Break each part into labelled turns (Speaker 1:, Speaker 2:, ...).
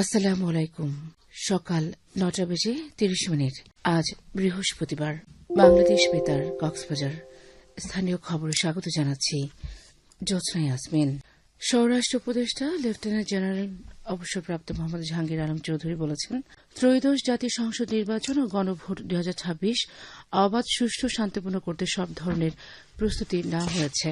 Speaker 1: আসসালামু আলাইকুম। সকাল নটা বেজে তিরিশ মিনিট। আজ বৃহস্পতিবার। বাংলাদেশ বেতার, কক্সবাজার। স্থানীয় খবরে স্বাগত জানাচ্ছি জ্যোৎস্না ইয়াসমিন। স্বরাষ্ট্র উপদেষ্টা, লেফটেন্যান্ট জেনারেল, অবসরপ্রাপ্ত মোহাম্মদ জাহাঙ্গীর আলম চৌধুরী বলেছেন, ত্রয়োদশ জাতীয় সংসদ নির্বাচন ও গণভোট দুই হাজার ছাব্বিশ অবাধ, সুষ্ঠু, শান্তিপূর্ণ করতে সব ধরনের প্রস্তুতি নেওয়া হয়েছে।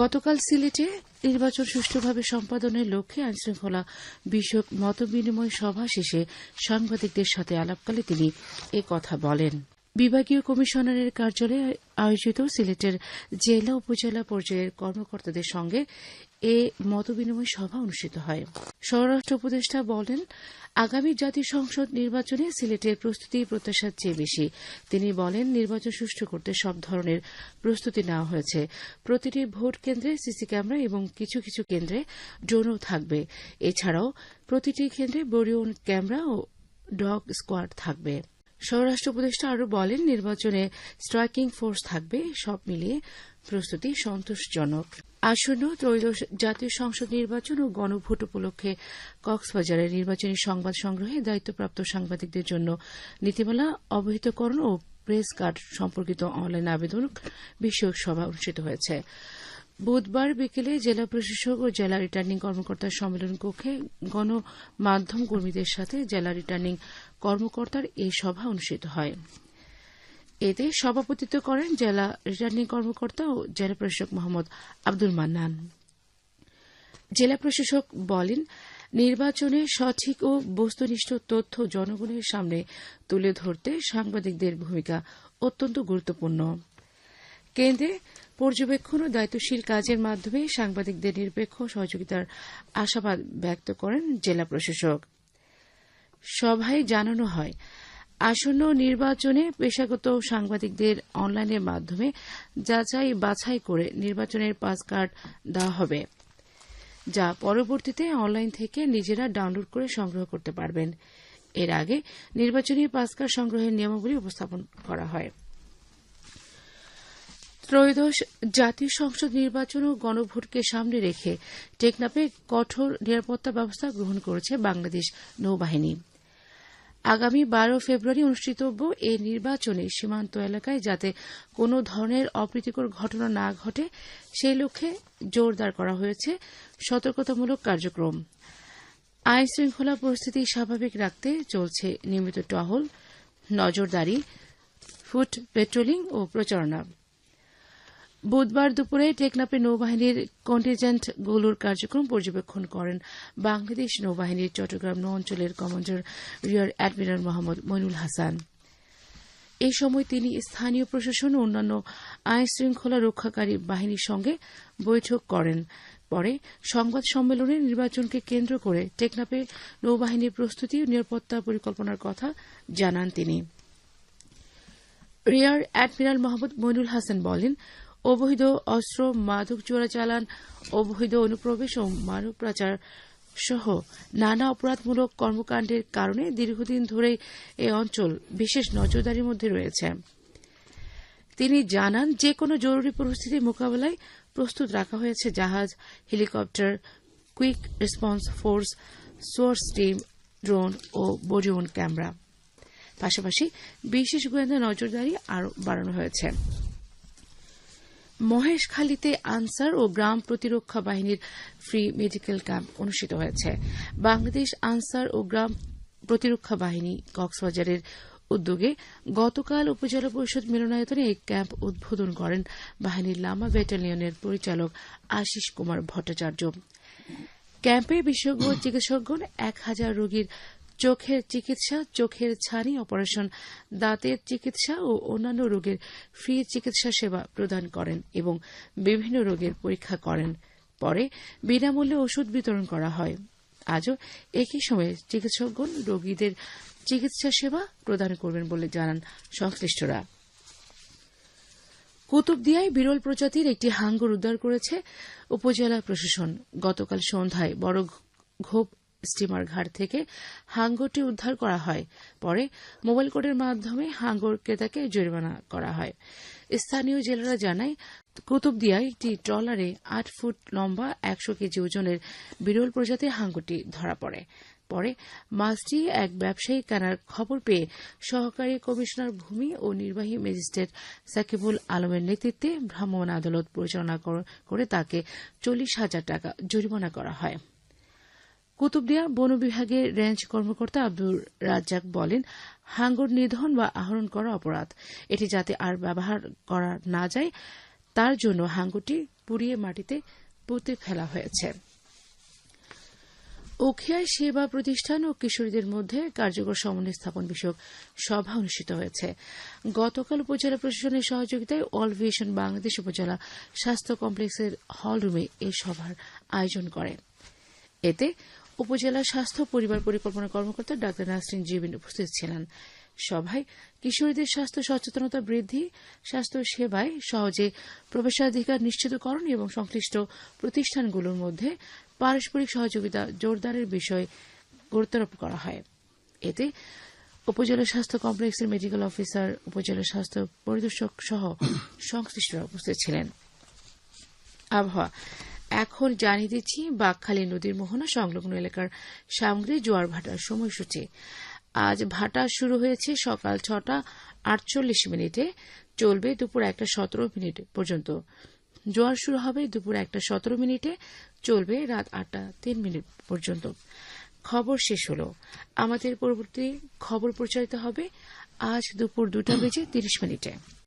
Speaker 1: গতকাল সিলেটে নির্বাচন সুষ্ঠুভাবে সম্পাদনের লক্ষ্যে আইনশৃঙ্খলা বিষয়ক মতবিনিময় সভা শেষে সাংবাদিকদের সাথে আলাপকালে তিনি একথা কথা বলেন। বিভাগীয় কমিশনারের কার্যালয়ে আয়োজিত সিলেটের জেলা উপজেলা পর্যায়ের কর্মকর্তাদের সঙ্গে এ মতবিনিময় সভা অনুষ্ঠিত হয়। স্বরাষ্ট্র উপদেষ্টা বলেন, আগামী জাতীয় সংসদ নির্বাচনে সিলেটের প্রস্তুতি প্রত্যাশার চেয়ে বেশি। তিনি বলেন, নির্বাচন সুষ্ঠু করতে সব ধরনের প্রস্তুতি নেওয়া হয়েছে। প্রতিটি ভোট কেন্দ্রে সিসি ক্যামেরা এবং কিছু কিছু কেন্দ্রে ড্রোনও থাকবে। এছাড়াও প্রতিটি কেন্দ্রে বরিয়ন ক্যামেরা ও ডগ স্কোয়াড থাকবে। স্বরাষ্ট্র উপদেষ্টা আরও বলেন, নির্বাচনে স্ট্রাইকিং ফোর্স থাকবে, সব মিলিয়ে প্রস্তুতি সন্তোষজনক। আসন্ন ত্রয়োদশ জাতীয় সংসদ নির্বাচন ও গণভোট উপলক্ষে কক্সবাজারের নির্বাচনী সংবাদ সংগ্রহে দায়িত্বপ্রাপ্ত সাংবাদিকদের জন্য নীতিমালা, অবহিতকরণ ও প্রেস কার্ড সম্পর্কিত অনলাইন আবেদন বিষয়ক সভা অনুষ্ঠিত হয়েছে। বুধবার বিকেলে জেলা প্রশাসক ও জেলা রিটার্নিং কর্মকর্তার সম্মেলন কক্ষে গণমাধ্যম কর্মীদের সাথে জেলা রিটার্নিং কর্মকর্তার এই সভা অনুষ্ঠিত হয়। এতে সভাপতিত্ব করেন জেলা রিটার্নিং কর্মকর্তা ও জেলা প্রশাসক মোহাম্মদ আব্দুল মান্নান। জেলা প্রশাসক বলেন, নির্বাচনে সঠিক ও বস্তুনিষ্ঠ তথ্য জনগণের সামনে তুলে ধরতে সাংবাদিকদের ভূমিকা অত্যন্ত গুরুত্বপূর্ণ। কেন্দ্রে পর্যবেক্ষণ ও দায়িত্বশীল কাজের মাধ্যমে সাংবাদিকদের নিরপেক্ষ সহযোগিতার আশাবাদ ব্যক্ত করেন জেলা প্রশাসক। সভায় জানানো হয়। আসন্ন নির্বাচনে পেশাগত সাংবাদিকদের অনলাইনের মাধ্যমে যাচাই বাছাই করে নির্বাচনের পাস কার্ড দেওয়া হবে, যা পরবর্তীতে অনলাইন থেকে নিজেরা ডাউনলোড করে সংগ্রহ করতে পারবেন। এর আগে নির্বাচনী পাস কার্ড সংগ্রহের নিয়মাবলী উপস্থাপন করা হয়। ত্রয়োদশ জাতীয় সংসদ নির্বাচন ও গণভোটকে সামনে রেখে টেকনাপে কঠোর নিরাপত্তা ব্যবস্থা গ্রহণ করেছে বাংলাদেশ নৌবাহিনী। আগামী বারো ফেব্রুয়ারি অনুষ্ঠিতব্য এই নির্বাচনে সীমান্ত এলাকায় যাতে কোনো ধরনের অপ্রীতিকর ঘটনা না ঘটে, সেই লক্ষ্যে জোরদার করা হয়েছে সতর্কতামূলক কার্যক্রম। আইন শৃঙ্খলা পরিস্থিতি স্বাভাবিক রাখতে চলছে নিয়মিত টহল, নজরদারি, ফুট পেট্রোলিং ও প্রচারণা। বুধবার দুপুরে টেকনাপে নৌবাহিনীর কন্টিজেন্টগুলোর কার্যক্রম পর্যবেক্ষণ করেন বাংলাদেশ নৌবাহিনীর চট্টগ্রাম নৌ অঞ্চলের commander rear admiral Mohammad Moinul Hasan. এই সময় তিনি স্থানীয় প্রশাসন ও অন্যান্য আইন শৃঙ্খলা রক্ষাকারী বাহিনীর সঙ্গে বৈঠক করেন। পরে সংবাদ সম্মেলনে নির্বাচনকে কেন্দ্র করে টেকনাপে নৌবাহিনীর প্রস্তুতি ও নিরাপত্তা পরিকল্পনার কথা জানান তিনি। রিয়ার অ্যাডমিরাল মোহাম্মদ মইনুল হাসান বলেন অবৈধ অস্ত্র, মাদক চোরাচালান, অবৈধ অনুপ্রবেশ ও মানব পাচার সহ নানা অপরাধমূলক কর্মকাণ্ডের কারণে দীর্ঘদিন ধরেই এ অঞ্চল বিশেষ নজরদারির মধ্যে রয়েছে। তিনি জানান যে কোনো জরুরি পরিস্থিতি মোকাবেলায় প্রস্তুত রাখা হয়েছে। জাহাজ, helicopter, quick response force, source team, drone ও বডিওন ক্যামেরা। পাশাপাশি বিশেষ গোয়েন্দা নজরদারি আরও বাড়ানো হয়েছে। মহেশখালীতে আনসার ও গ্রাম প্রতিরক্ষা বাহিনীর ফ্রি মেডিকেল ক্যাম্প অনুষ্ঠিত হয়েছে। বাংলাদেশ আনসার ও গ্রাম প্রতিরক্ষা বাহিনী কক্সবাজারের উদ্যোগে গতকাল উপজেলা পরিষদ মিলনায়তনে এই ক্যাম্প উদ্বোধন করেন বাহিনীর লামা ব্যাটালিয়নের পরিচালক আশিস কুমার ভট্টাচার্য। ক্যাম্পে বিশেষজ্ঞ চিকিৎসকগণ এক হাজার রোগীর চোখের চিকিৎসা, চোখের ছানি, অপারেশন, দাঁতের চিকিৎসা ও অন্যান্য রোগের ফ্রি চিকিৎসা সেবা প্রদান করেন এবং বিভিন্ন রোগের পরীক্ষা করেন। পরে বিনামূল্যে ওষুধ বিতরণ করা হয়। আজও একই সময়ে চিকিৎসকগণ রোগীদের চিকিৎসা সেবা প্রদান করবেন বলে জানান সংশ্লিষ্টরা। কুতুবদিয়ায় বিরল প্রজাতির একটি হাঙ্গর উদ্ধার করেছে উপজেলা প্রশাসন। গতকাল সন্ধ্যায় বড় ঘোপ স্টিমার ঘাট থেকে হাঙ্গরটি উদ্ধার করা হয়। পরে মোবাইল কোডের মাধ্যমে হাঙ্গর ক্রেতাকে জরিমানা করা হয়। স্থানীয় জেলেরা জানায়, কুতুবদিয়ায় একটি ট্রলারে আট ফুট লম্বা একশো কেজি ওজনের বিরল প্রজাতির হাঙ্গরটি ধরা পড়ে। পরে মাছটি এক ব্যবসায়ী কেনার খবর পেয়ে সহকারী কমিশনার ভূমি ও নির্বাহী ম্যাজিস্ট্রেট সাকিবুল আলমের নেতৃত্বে ভ্রাম্যমাণ আদালত পরিচালনা কর- তাকে চল্লিশ হাজার টাকা জরিমানা করা হয়। কুতুবদিয়া বন বিভাগের রেঞ্জ কর্মকর্তা আব্দুর রাজ্জাক বলেন, হাঙ্গর নিধন বা আহরণ করা অপরাধ। এটি যাতে আর ব্যবহার করা না যায়, তার জন্য হাঙ্গরটি পুড়িয়ে মাটিতে পুঁতে ফেলা হয়েছে। উখিয়ায় সেবা প্রতিষ্ঠান ও কিশোরীদের মধ্যে কার্যকর সমন্বয় স্থাপন বিষয়ক সভা অনুষ্ঠিত হয়েছে। গতকাল উপজেলা প্রশাসনের সহযোগিতায় অল ভিশন বাংলাদেশ উপজেলা স্বাস্থ্য কমপ্লেক্সের হলরুমে এই সভার আয়োজন করে। এতে উপজেলা স্বাস্থ্য পরিবার পরিকল্পনা কর্মকর্তা ডা নাসরিন জিবিন উপস্থিত ছিলেন। সভায় কিশোরীদের স্বাস্থ্য সচেতনতা বৃদ্ধি, স্বাস্থ্য সেবায় সহজে প্রবেশাধিকার নিশ্চিতকরণ এবং সংশ্লিষ্ট প্রতিষ্ঠানগুলোর মধ্যে পারস্পরিক সহযোগিতা জোরদারের বিষয়ে গুরুত্বারোপ করা হয়। এতে উপজেলা স্বাস্থ্য কমপ্লেক্সের মেডিকেল অফিসার, উপজেলা স্বাস্থ্য পরিদর্শক সহ সংশ্লিষ্টরা উপস্থিত ছিলেন। আবহাওয়া এখন জানিয়ে দিচ্ছি বাঘখালী নদীর মোহনা সংলগ্ন এলাকার সামগ্রী জোয়ার ভাটার সময়সূচি। আজ ভাটা শুরু হয়েছে সকাল ছটা আটচল্লিশ মিনিটে। চলবে দুপুর একটা সতেরো মিনিট পর্যন্ত। জোয়ার শুরু হবে দুপুর একটা সতেরো মিনিটে। চলবে রাত আটটা তিন মিনিট পর্যন্ত। খবর শেষ হলো। আমাদের পরবর্তী খবর প্রচারিত হবে আজ দুপুর দুটা বেজে তিরিশ মিনিটে।